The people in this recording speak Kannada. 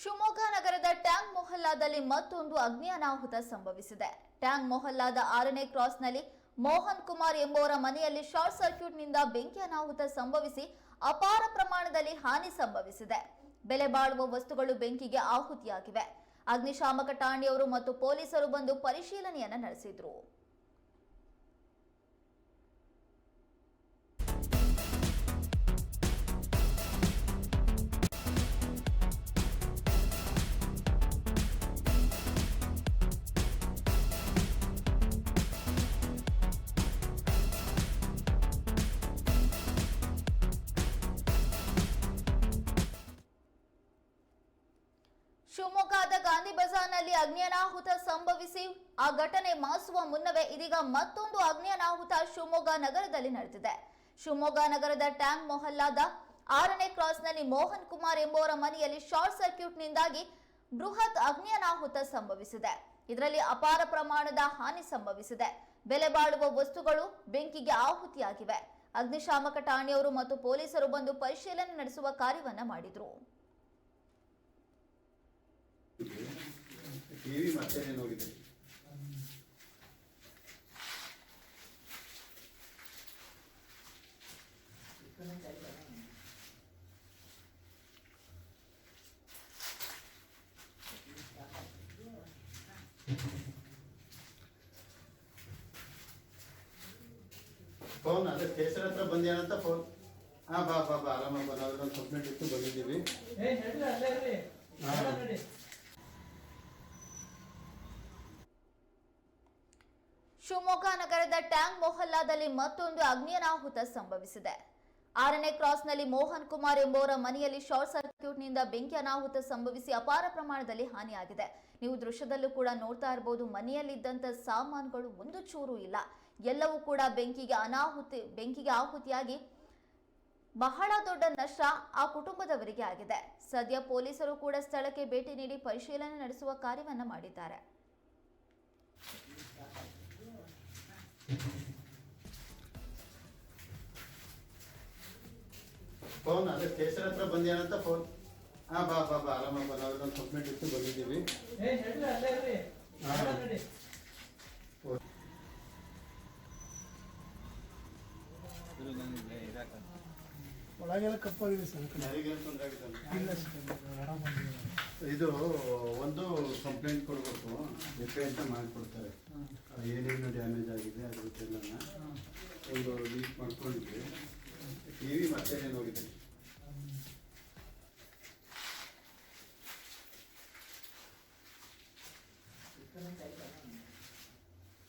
ಶಿವಮೊಗ್ಗ ನಗರದ ಟ್ಯಾಂಗ್ ಮೊಹಲ್ಲಾದಲ್ಲಿ ಮತ್ತೊಂದು ಅಗ್ನಿ ಅನಾಹುತ ಸಂಭವಿಸಿದೆ. ಟ್ಯಾಂಗ್ ಮೊಹಲ್ಲಾದ ಆರನೇ ಕ್ರಾಸ್ನಲ್ಲಿ ಮೋಹನ್ ಕುಮಾರ್ ಎಂಬುವರ ಮನೆಯಲ್ಲಿ ಶಾರ್ಟ್ ಸರ್ಕ್ಯೂಟ್ನಿಂದ ಬೆಂಕಿ ಅನಾಹುತ ಸಂಭವಿಸಿ ಅಪಾರ ಪ್ರಮಾಣದಲ್ಲಿ ಹಾನಿ ಸಂಭವಿಸಿದೆ. ಬೆಲೆ ಬಾಳುವ ವಸ್ತುಗಳು ಬೆಂಕಿಗೆ ಆಹುತಿಯಾಗಿವೆ. ಅಗ್ನಿಶಾಮಕ ಠಾಣೆಯವರು ಮತ್ತು ಪೊಲೀಸರು ಬಂದು ಪರಿಶೀಲನೆಯನ್ನು ನಡೆಸಿದ್ರು. ಶಿವಮೊಗ್ಗದ ಗಾಂಧಿ ಬಜಾರ್ನಲ್ಲಿ ಅಗ್ನಿ ಅನಾಹುತ ಸಂಭವಿಸಿ ಆ ಘಟನೆ ಮಾಸುವ ಮುನ್ನವೇ ಇದೀಗ ಮತ್ತೊಂದು ಅಗ್ನಿಯನಾಹುತ ಶಿವಮೊಗ್ಗ ನಗರದಲ್ಲಿ ನಡೆದಿದೆ. ಶಿವಮೊಗ್ಗ ನಗರದ ಟ್ಯಾಂಕ್ ಮೊಹಲ್ಲಾದ ಆರನೇ ಕ್ರಾಸ್ನಲ್ಲಿ ಮೋಹನ್ ಕುಮಾರ್ ಎಂಬುವರ ಮನೆಯಲ್ಲಿ ಶಾರ್ಟ್ ಸರ್ಕ್ಯೂಟ್ನಿಂದಾಗಿ ಬೃಹತ್ ಅಗ್ನಿಯನಾಹುತ ಸಂಭವಿಸಿದೆ. ಇದರಲ್ಲಿ ಅಪಾರ ಪ್ರಮಾಣದ ಹಾನಿ ಸಂಭವಿಸಿದೆ. ಬೆಲೆ ಬಾಳುವ ವಸ್ತುಗಳು ಬೆಂಕಿಗೆ ಆಹುತಿಯಾಗಿವೆ. ಅಗ್ನಿಶಾಮಕ ಠಾಣೆಯವರು ಮತ್ತು ಪೊಲೀಸರು ಬಂದು ಪರಿಶೀಲನೆ ನಡೆಸುವ ಕಾರ್ಯವನ್ನು ಮಾಡಿದ್ರು. ಮತ್ತೆ ಹೋಗಿದೆ ಫೋನ್ ಅದೇ ಸ್ಟೇಷನ್ ಹತ್ರ ಬಂದೇನಂತ ಫೋನ್ ಹಾ ಬಾ ಬಾ ಬಾ ಆರಾಮ ಬಾ. ನಾವೆಲ್ಲ ಒಂದು ಕಂಪ್ಲೇಂಟ್ ಇತ್ತು ಬಂದಿದ್ದೀವಿ. ಶಿವಮೊಗ್ಗ ನಗರದ ಟ್ಯಾಂಕ್ ಮೊಹಲ್ಲಾದಲ್ಲಿ ಮತ್ತೊಂದು ಅಗ್ನಿ ಅನಾಹುತ ಸಂಭವಿಸಿದೆ. ಆರನೇ ಕ್ರಾಸ್ನಲ್ಲಿ ಮೋಹನ್ ಕುಮಾರ್ ಎಂಬುವರ ಮನೆಯಲ್ಲಿ ಶಾರ್ಟ್ ಸರ್ಕ್ಯೂಟ್ನಿಂದ ಬೆಂಕಿ ಅನಾಹುತ ಸಂಭವಿಸಿ ಅಪಾರ ಪ್ರಮಾಣದಲ್ಲಿ ಹಾನಿಯಾಗಿದೆ. ನೀವು ದೃಶ್ಯದಲ್ಲೂ ಕೂಡ ನೋಡ್ತಾ ಇರಬಹುದು ಮನೆಯಲ್ಲಿದ್ದಂಥ ಸಾಮಾನುಗಳು ಒಂದು ಚೂರು ಇಲ್ಲ. ಎಲ್ಲವೂ ಕೂಡ ಬೆಂಕಿಗೆ ಅನಾಹುತಿ, ಬೆಂಕಿಗೆ ಆಹುತಿಯಾಗಿ ಬಹಳ ದೊಡ್ಡ ನಷ್ಟ ಆ ಕುಟುಂಬದವರಿಗೆ ಆಗಿದೆ. ಸದ್ಯ ಪೊಲೀಸರು ಕೂಡ ಸ್ಥಳಕ್ಕೆ ಭೇಟಿ ನೀಡಿ ಪರಿಶೀಲನೆ ನಡೆಸುವ ಕಾರ್ಯವನ್ನು ಮಾಡಿದ್ದಾರೆ. ಫೋನ್ ಅದೇ ಸ್ಟೇಷನ್ ಹತ್ರ ಬಂದೇನಂತ ಫೋನ್ ಹಾ ಬಾ ಬಾ ಬಾ ಆರಾಮ ಬಾ ನಾವೆಲ್ಲ ಒಂದು ಕಂಪ್ಲೇಂಟ್ ಇತ್ತು ಬಂದಿದ್ದೀವಿ. ಹಾ. ಒಳಗೆಲ್ಲ ಕಪ್ಪಾಗಿದೆ ಸರ್. ಇದು ಒಂದು ಕಂಪ್ಲೇಂಟ್ ಕೊಡಬೇಕು. ರಿಪೇರಿ ಅಂತ ಮಾಡಿಕೊಡ್ತಾರೆ. ಏನೇನು ಡ್ಯಾಮೇಜ್ ಆಗಿದೆ ಅದ್ರ ಜೊತೆಲ್ಲ ಒಂದು ಲೀಸ್ಟ್ ಮಾಡ್ಕೊಂಡಿದ್ವಿ. ಟಿ ವಿ ಮತ್ತೆ ಹೋಗಿದೆ.